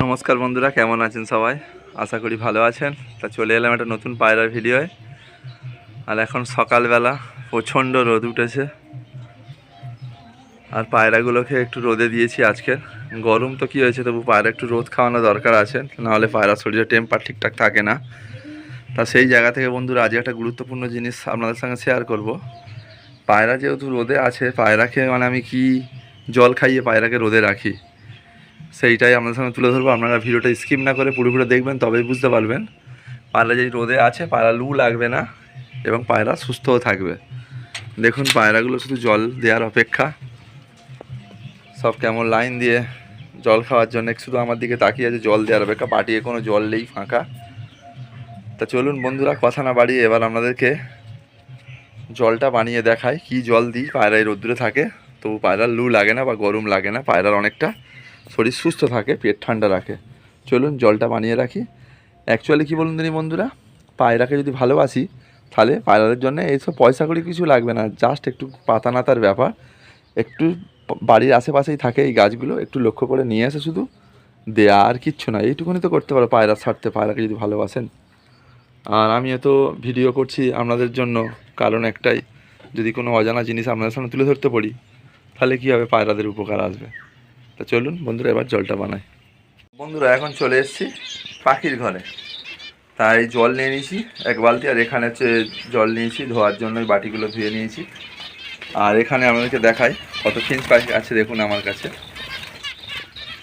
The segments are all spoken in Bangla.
নমস্কার বন্ধুরা, কেমন আছেন সবাই? আশা করি ভালো আছেন। তা চলে এলাম একটা নতুন পায়রার ভিডিওয়। আর এখন সকালবেলা প্রচণ্ড রোদ উঠেছে। আর পায়রাগুলোকে একটু রোদে দিয়েছি আজকে গরম তো কী হয়েছে, তবু পায়রা একটু রোদ খাওয়ানো দরকার আছে। নাহলে পায়রা শরীরে টেম্পার ঠিকঠাক থাকে না। তা সেই জায়গা থেকে বন্ধুরা, আজকে একটা গুরুত্বপূর্ণ জিনিস আপনাদের সঙ্গে শেয়ার করব। পায়রা যেহেতু রোদে আছে, পায়রাকে মানে আমি কি জল খাইয়ে পায়রাকে রোদে রাখি? সেইটাই আপনাদের সঙ্গে তুলে ধরবো। আপনারা ভিডিওটা স্কিপ না করে পুরোপুরি দেখবেন, তবেই বুঝতে পারবেন। পায়রা যেই রোদে আছে, পায়রা লু লাগবে না এবং পায়রা সুস্থও থাকবে। দেখুন, পায়রাগুলো শুধু জল দেওয়ার অপেক্ষা। সব কেমন লাইন দিয়ে জল খাওয়ার জন্য, শুধু আমার দিকে তাকিয়ে আছে, জল দেওয়ার অপেক্ষা। পাটিয়ে কোনো জল নেই, ফাঁকা। তা চলুন বন্ধুরা, কথা না বাড়িয়ে এবার আপনাদেরকে জলটা বানিয়ে দেখায় কি জল দিই? পায়রায় রোদ্দুরে থাকে, তবু পায়রার লু লাগে না বা গরম লাগে না, পায়রার অনেকটা শরীর সুস্থ থাকে, পেট ঠান্ডা রাখে। চলুন জলটা বানিয়ে রাখি। অ্যাকচুয়ালি কী বলুন দিনি বন্ধুরা? পায়রাকে যদি ভালোবাসি, তাহলে পায়রাদের জন্য এইসব পয়সা করি কিছু লাগবে না। জাস্ট একটু পাতা নাতার ব্যাপার। একটু বাড়ির আশেপাশেই থাকে এই গাছগুলো, একটু লক্ষ্য করে নিয়ে আসে শুধু। দেয়া আর কিচ্ছু না। এইটুকুনি তো করতে পারো পায়রা ছাড়তে, পায়রাকে যদি ভালোবাসেন। আর আমি এত ভিডিও করছি আপনাদের জন্য। কারণ একটাই, যদি কোনো অজানা জিনিস আপনাদের সামনে তুলে ধরতে পারি তাহলে কী হবে? পায়রাদের উপকার আসবে। তা চলুন, বন্ধুরা এবার জলটা বানাই। বন্ধুরা, এখন চলে এসেছি পাখির ঘরে। তাই জল নিয়ে নিয়েছি, এক বালতি, আর এখানে হচ্ছে জল নিয়েছি, ধোয়ার জন্য বাটিগুলো ধুয়ে নিয়েছি। আর এখানে আমাদেরকে দেখাই কত ফিঞ্চ পাখি আছে দেখুন আমার কাছে।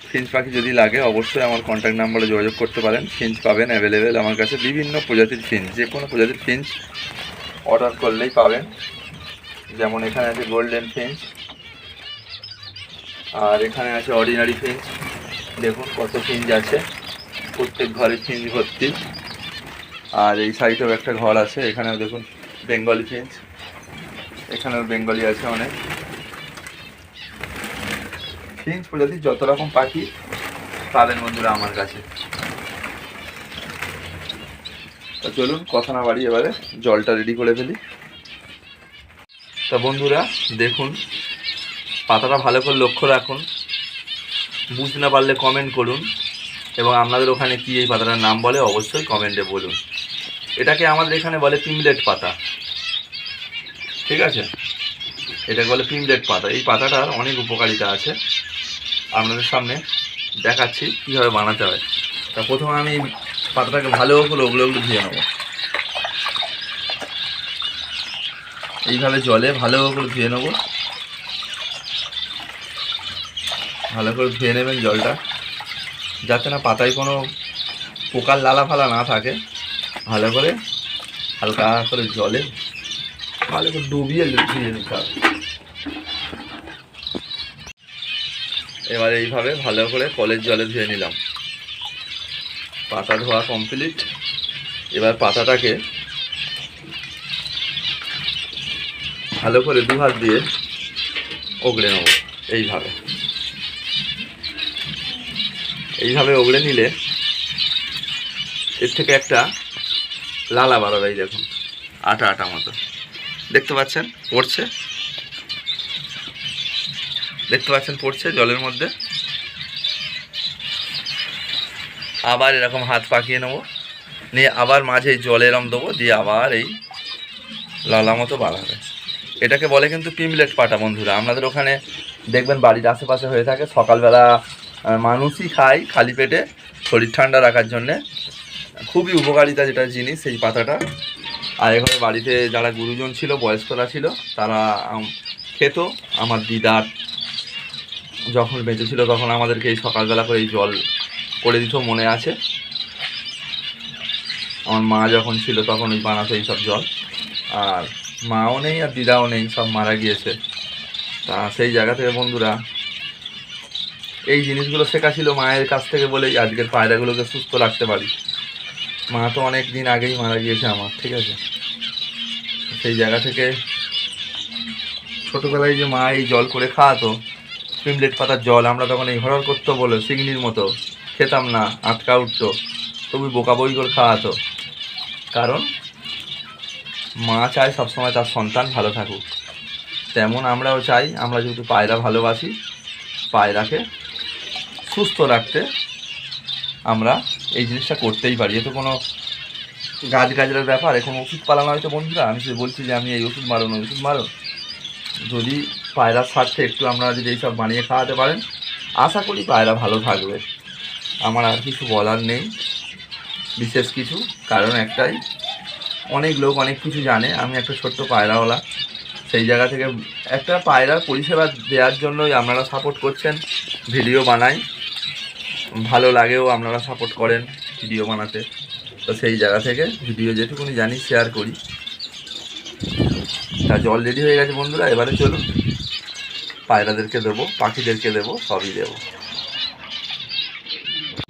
ফিঞ্চ পাখি যদি লাগে, অবশ্যই আমার কন্ট্যাক্ট নাম্বারে যোগাযোগ করতে পারেন। ফিঞ্চ পাবেন অ্যাভেলেবেল আমার কাছে বিভিন্ন প্রজাতির ফিঞ্চ যে কোনো প্রজাতির ফিঞ্চ অর্ডার করলেই পাবেন। যেমন এখানে আছে গোল্ডেন ফিঞ্চ আর এখানে আছে অর্ডিনারি ফিঞ্চ দেখুন কত ফিঞ্চ আছে। প্রত্যেক ঘরে ফিঞ্চ ভর্তি। আর এই সাইডেও একটা ঘর আছে, এখানেও দেখুন বেঙ্গলি ফিঞ্চ এখানেও বেঙ্গলি আছে অনেক। ফিঞ্চ প্রজাতির যত রকম পাখি পাবেন বন্ধুরা আমার কাছে। তা চলুন, কথা না বাড়ি এবারে জলটা রেডি করে ফেলি। তা বন্ধুরা, দেখুন পাতাটা ভালো করে লক্ষ্য রাখুন। বুঝতে না পারলে কমেন্ট করুন এবং আপনাদের ওখানে কি এই পাতাটার নাম বলে অবশ্যই কমেন্টে বলুন। এটাকে আমাদের এখানে বলে পিমলেট পাতা। ঠিক আছে? এটাকে বলে পিমলেট পাতা। এই পাতাটার অনেক উপকারিতা আছে। আপনাদের সামনে দেখাচ্ছি কীভাবে বানাতে হয়। তা প্রথমে আমি পাতাটাকে ভালো করে ওগুলো ওগুলো ধুয়ে নেব। এইভাবে জলে ভালো করে ধুয়ে নেব। ভালো করে ধুয়ে নেবেন জলটা, যাতে না পাতায় কোনো পোকার লালা ফালা না থাকে। ভালো করে হালকা করে জলে ভালো করে ডুবিয়ে ধুয়ে নিতে হবে। এবার এইভাবে ভালো করে কলের জলে ধুয়ে নিলাম। পাতা ধোয়া কমপ্লিট। এবার পাতাটাকে ভালো করে দু হাত দিয়ে ওগড়ে নেব এইভাবে। এইভাবে ওগড়ে নিলে এর থেকে একটা লালা বাড়াবে এই দেখুন, আটা আটা মতো। দেখতে পাচ্ছেন, পড়ছে? দেখতে পাচ্ছেন, পড়ছে জলের মধ্যে? আবার এরকম হাত পাকিয়ে নেব। নিয়ে আবার মাঝে জল এরম দেবো, দিয়ে আবার এই লালা মতো বাড়াবে। এটাকে বলে কিন্তু পিমলেট পাটা, বন্ধুরা। আপনাদের ওখানে দেখবেন বাড়ির আশেপাশে হয়ে থাকে। সকালবেলা মানুষই খায় খালি পেটে, শরীর ঠান্ডা রাখার জন্যে। খুবই উপকারিতা যেটা জিনিস, সেই পাতাটা। আর এখানে বাড়িতে যারা গুরুজন ছিল, বয়স্করা ছিল, তারা খেত। আমার দিদার যখন বেঁচে ছিল তখন আমাদেরকে এই সকালবেলা করে এই জল করে দিত, মনে আছে। আমার মা যখন ছিল, তখন ওই বানাতো এই সব জল। আর মাও নেই আর দিদাও নেই, সব মারা গিয়েছে। তা সেই জায়গা থেকে বন্ধুরা এই জিনিসগুলো শেখা ছিল মায়ের কাছ থেকে বলেই আজকের পায়রাগুলোকে সুস্থ রাখতে পারি। মা তো অনেক দিন আগেই মারা গিয়েছে আমার, ঠিক আছে? সেই জায়গা থেকে ছোটোবেলায় যে মা এই জল করে খাওয়াতো পিমলেট পাতার জল, আমরা তখন এই হরর করতো বলে সিগনির মতো, খেতাম না, আটকা উঠতো, তবু বোকা বই করে খাওয়াতো। কারণ মা চায় সবসময় তার সন্তান ভালো থাকুক। তেমন আমরাও চাই, আমরা যেহেতু পায়রা ভালোবাসি, পায়রাকে সুস্থ রাখতে আমরা এই জিনিসটা করতেই পারি। এ তো কোনো গাছ গাছরার ব্যাপার, এখন ওষুধ পালানো হয়তো বন্ধুরা। আমি সে বলছি যে আমি এই ওষুধ মারো না ওষুধ মারো যদি পায়রার স্বার্থে একটু আমরা যদি এইসব বানিয়ে খাওয়াতে পারেন, আশা করি পায়রা ভালো থাকবে। আমার আর কিছু বলার নেই, বিশেষ কিছু। কারণ একটাই, অনেক লোক অনেক কিছু জানে, আমি একটা ছোট্ট পায়রাওয়ালা। সেই জায়গা থেকে একটা পায়রার পরিষেবা দেওয়ার জন্যই আপনারা সাপোর্ট করছেন ভিডিও বানাই। ভালো লাগেও আপনারা সাপোর্ট করেন ভিডিও বানাতে। তো সেই জায়গা থেকে ভিডিও যেটুকুনি জানি শেয়ার করি। তা জল রেডি হয়ে গেছে বন্ধুরা, এবারে চলুন। পায়রাদেরকে দেবো, পাখিদেরকে দেবো, সবই দেবো।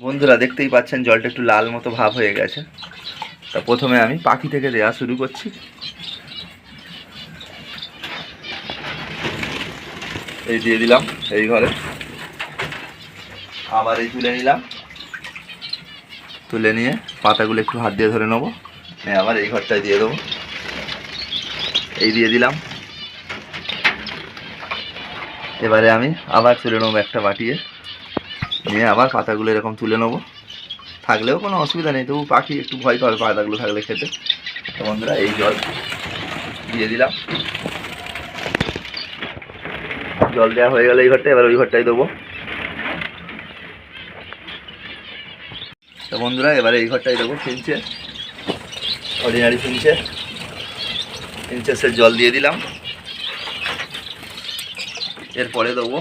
বন্ধুরা, দেখতেই পাচ্ছেন জলটা একটু লাল মতো ভাব হয়ে গেছে। তা প্রথমে আমি পাখি থেকে দেওয়া শুরু করছি। এই দিয়ে দিলাম এই ঘরে। আবার এই তুলে নিলাম। তুলে নিয়ে পাতাগুলো একটু হাত দিয়ে ধরে নেব। আবার এই ঘরটায় দিয়ে দেবো। এই দিয়ে দিলাম। এবারে আমি আবার তুলে নেব একটা বাটিয়ে। নিয়ে আবার পাতাগুলো এরকম তুলে নেব। থাকলেও কোনো অসুবিধা নেই, তবু পাখি একটু ভয় পাবে, পাতাগুলো থাকলে খেতে। তো বন্ধুরা, এই জল দিয়ে দিলাম। জল দেওয়া হয়ে গেলে এই ঘরটা, এবার ওই ঘরটাই দেবো। তো বন্ধুরা, এবারে এই ঘরটাই দেবো ফিনচে অর্ডিনারি ফিনছে ফিনচেসের জল দিয়ে দিলাম। এরপরে দেবো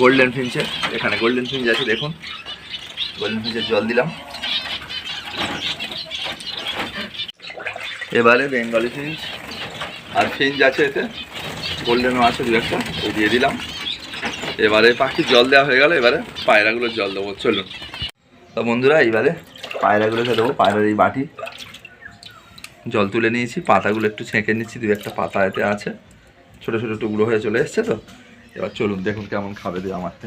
গোল্ডেন ফিনচে এখানে গোল্ডেন ফিঞ্চ আছে, দেখুন। গোল্ডেন ফিঞ্চের জল দিলাম। এবারে বেঙ্গলি ফিঞ্চ আর ফিঞ্চ আছে এতে। গোল্ডেনও আছে দু একটা, ওই দিয়ে দিলাম। এবারে পাখির জল দেওয়া হয়ে গেল, এবারে পায়রাগুলোর জল দেবো, চলুন। তো বন্ধুরা, এইবারে পায়রাগুলোকে দেবো, পায়রার এই বাটি। জল তুলে নিয়েছি, পাতাগুলো একটু ছেঁকে নিচ্ছি, দু একটা পাতা এতে আছে। ছোটো ছোটো টুকরো হয়ে চলে এসছে তো। এবার চলুন দেখুন কেমন খাবে দিয়ে আমারতে।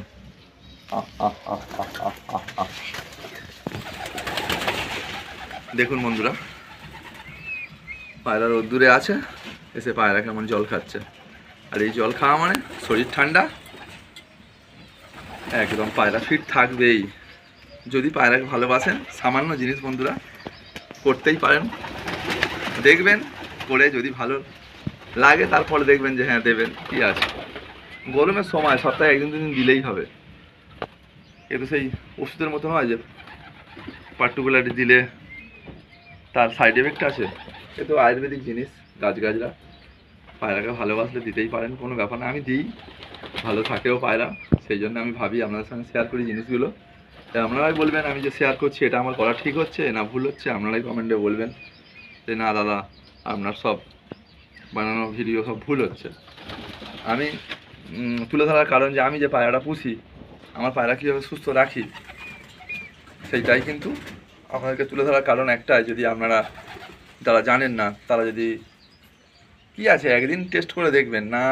দেখুন বন্ধুরা, পায়রা রোদ্দুরে আছে, এসে পায়রা কেমন জল খাচ্ছে। আর এই জল খাওয়া মানে শরীর ঠান্ডা, একদম পায়রা ফিট থাকবেই। যদি পায়রাকে ভালোবাসেন, সামান্য জিনিস বন্ধুরা, করতেই পারেন। দেখবেন, করে যদি ভালো লাগে, তারপরে দেখবেন যে হ্যাঁ দেবেন। কি আছে? গরমের সময় সপ্তাহে একদিন, দুদিন দিলেই হবে। এ তো সেই ওষুধের মতো নয় যে পার্টিকুলারলি দিলে তার সাইড এফেক্ট আছে। এ তো আয়ুর্বেদিক জিনিস, গাছগাছরা। পায়রাকে ভালোবাসলে দিতেই পারেন, কোনো ব্যাপার না। আমি দিই, ভালো থাকেও পায়রা। সেই জন্য আমি ভাবি, আপনাদের সঙ্গে শেয়ার করি জিনিসগুলো। আপনারাই বলবেন, আমি যে শেয়ার করছি এটা আমার করা ঠিক হচ্ছে, না ভুল হচ্ছে, আপনারাই কমেন্টে বলবেন যে না দাদা, আপনার সব বানানো ভিডিও সব ভুল হচ্ছে। আমি তুলে ধরার কারণ যে আমি যে পায়রাটা পুষি, আমার পায়রা কীভাবে সুস্থ রাখি, সেইটাই কিন্তু আপনাদেরকে তুলে ধরার কারণ একটাই, যদি আপনারা, যারা জানেন না, তারা যদি, কি আছে, একদিন টেস্ট করে দেখবেন, না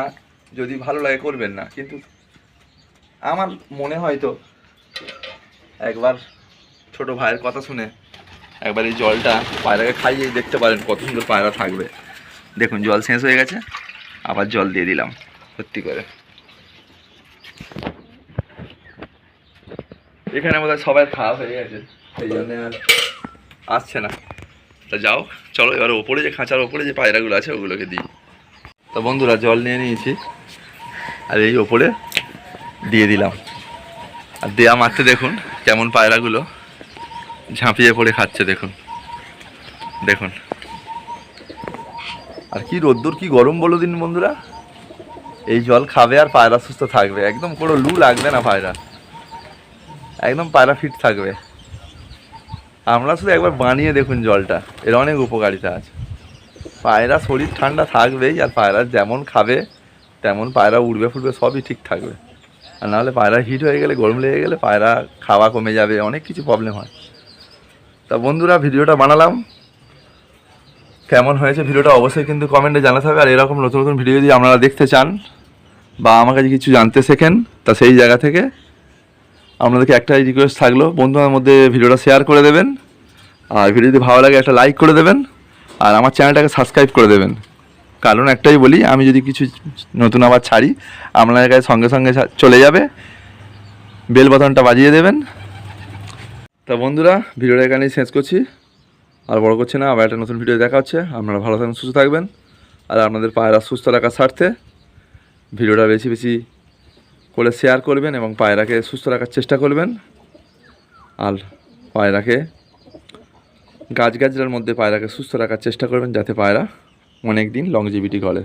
যদি ভালো লাগে করবেন না। কিন্তু আমার মনে হয় তো একবার ছোট ভাইয়ের কথা শুনে একবার এই জলটা পায়রাকে খাইয়ে দেখতে পারেন কত সুন্দর পায়রা থাকবে। দেখুন, জল শেষ হয়ে গেছে, আবার জল দিয়ে দিলাম, সত্যি করে। এখানে বোধহয় সবাই খাওয়া হয়ে গেছে সেই জন্য আর আসছে না। তা যাও, চলো, এবার ওপরে যে খাঁচার ওপরে যে পায়রাগুলো আছে, ওগুলোকে দিই। তো বন্ধুরা, জল নিয়ে নিয়েছি, আর এই ওপরে দিয়ে দিলাম। আর দেয়া মারতে দেখুন কেমন পায়রাগুলো ঝাঁপিয়ে পড়ে খাচ্ছে, দেখুন। দেখুন। আর কি রোদ্দুর, কি গরম বলো দিন বন্ধুরা। এই জল খাবে আর পায়রা সুস্থ থাকবে। একদম কোনো লু লাগবে না পায়রা। একদম পায়রা ফিট থাকবে। আমরা শুধু একবার বানিয়ে দেখুন জলটা। এর অনেক উপকারিতা আছে। পায়রা শরীর ঠান্ডা থাকবেই, আর পায়রা যেমন খাবে, তেমন পায়রা উড়বে ফুটবে, সবই ঠিক থাকবে। আর নাহলে পায়রা হিট হয়ে গেলে, গরম লেগে গেলে পায়রা খাওয়া কমে যাবে, অনেক কিছু প্রবলেম হয়। তা বন্ধুরা, ভিডিওটা বানালাম। কেমন হয়েছে ভিডিওটা অবশ্যই কিন্তু কমেন্টে জানাতে হবে আর এরকম নতুন নতুন ভিডিও যদি আপনারা দেখতে চান বা আমার কাছে কিছু জানতে শেখেন, তা সেই জায়গা থেকে আপনাদেরকে একটাই রিকোয়েস্ট থাকল, বন্ধুদের মধ্যে ভিডিওটা শেয়ার করে দেবেন। আর ভিডিও যদি ভালো লাগে, একটা লাইক করে দেবেন। আর আমার চ্যানেলটাকে সাবস্ক্রাইব করে দেবেন। কারণ একটাই বলি, আমি যদি কিছু নতুন আবার ছাড়ি আপনার কাছে সঙ্গে সঙ্গে চলে যাবে। বেল বাটনটা বাজিয়ে দেবেন। তা বন্ধুরা, ভিডিওটা এখানেই শেষ করছি। আর বড় করছি না, আবার একটা নতুন ভিডিও দেখা হচ্ছে। আপনারা ভালো থাকবেন, সুস্থ থাকবেন। আর আপনাদের পায়রা সুস্থ রাখার স্বার্থে ভিডিওটা বেশি বেশি করে শেয়ার করবেন এবং পায়রাকে সুস্থ রাখার চেষ্টা করবেন। আর পায়রাকে গাছগাছরার মধ্যে পায়রাকে সুস্থ রাখার চেষ্টা করবেন, যাতে পায়রা অনেক দিন লংজিভিটি করে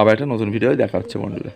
আবার একটা নতুন ভিডিও দেখা হচ্ছে বন্ধুরা।